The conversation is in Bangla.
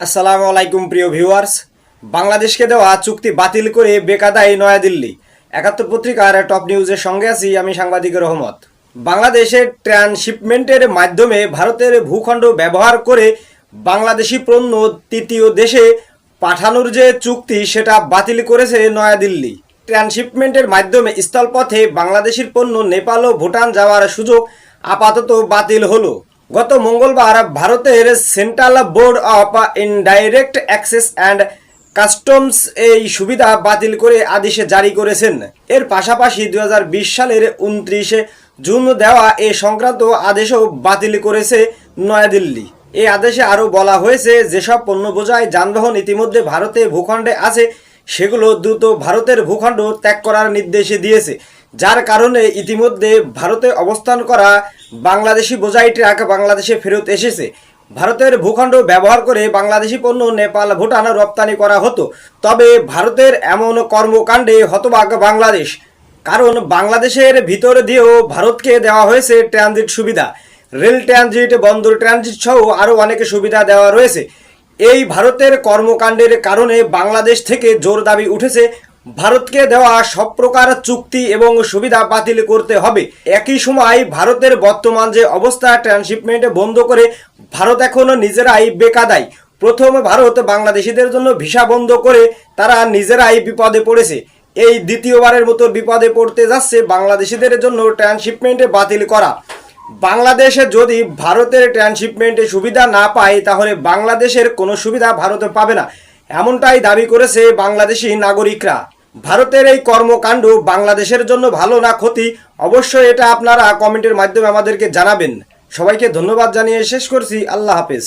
আসসালামু আলাইকুম প্রিয় ভিউয়ার্স। বাংলাদেশকে দেওয়া চুক্তি বাতিল করে বেকাদায় নয়াদিল্লি। একাত্তর পত্রিকার টপ নিউজের সঙ্গে আছি আমি সাংবাদিক রহমত। বাংলাদেশের ট্রান্সশিপমেন্টের মাধ্যমে ভারতের ভূখণ্ড ব্যবহার করে বাংলাদেশি পণ্য তৃতীয় দেশে পাঠানোর যে চুক্তি, সেটা বাতিল করেছে নয়াদিল্লি। ট্রান্সশিপমেন্টের মাধ্যমে স্থলপথে বাংলাদেশের পণ্য নেপাল ও ভুটান যাওয়ার সুযোগ আপাতত বাতিল হলো। গত মঙ্গলবার ভারতের central board of indirect access and customs এই সুবিধা বাতিল করে আদেশে জারি করেছেন। এর পাশাপাশি দু হাজার বিশ সালের উনত্রিশে জুন দেওয়া এ সংক্রান্ত আদেশও বাতিল করেছে নয়াদিল্লি। এই আদেশে আরও বলা হয়েছে, যেসব পণ্য বোঝায় যানবাহন ইতিমধ্যে ভারতে ভূখণ্ডে আছে, সেগুলো দ্রুত ভারতের ভূখণ্ড ত্যাগ করার নির্দেশে দিয়েছে। যার কারণে ইতিমধ্যে ভারতে অবস্থান করা বাংলাদেশি বোঝাই ট্রাক বাংলাদেশে ফেরত এসেছে। ভারতের ভূখণ্ড ব্যবহার করে বাংলাদেশি পণ্য নেপাল, ভুটান রপ্তানি করা হতো। তবে ভারতের এমন কর্মকাণ্ডে হতবাক বাংলাদেশ। কারণ বাংলাদেশের ভিতর দিয়েও ভারতকে দেওয়া হয়েছে ট্রানজিট সুবিধা। রেল ট্রানজিট, বন্দর ট্রানজিট সহ আরও অনেক সুবিধা দেওয়া রয়েছে। এই ভারতের কর্মকাণ্ডের কারণে বাংলাদেশ থেকে জোর দাবি উঠেছে ভারতকে দেওয়া সব প্রকার চুক্তি এবং সুবিধা বাতিল করতে হবে। একই সময় ভারতের বর্তমান যে অবস্থা ট্রান্সশিপমেন্ট বন্ধ করে ভারত এখন নিজেরাই বেকাদায়। প্রথম ভারত বাংলাদেশিদের জন্য ভিসা বন্ধ করে তারা নিজেরাই বিপদে পড়েছে। এই দ্বিতীয়বারের মতো বিপদে পড়তে যাচ্ছে বাংলাদেশিদের জন্য ট্রান্সশিপমেন্ট বাতিল করা। বাংলাদেশে যদি ভারতের ট্রান্সশিপমেন্টে সুবিধা না পায়, তাহলে বাংলাদেশের কোনো সুবিধা ভারতে পাবে না। এমনটাই দাবি করেছে বাংলাদেশি নাগরিকরা। ভারতের এই কর্মকাণ্ড বাংলাদেশের জন্য ভালো না ক্ষতি, অবশ্যই এটা আপনারা কমেন্টের মাধ্যমে আমাদেরকে জানাবেন। সবাইকে ধন্যবাদ জানিয়ে শেষ করছি। আল্লাহ হাফেজ।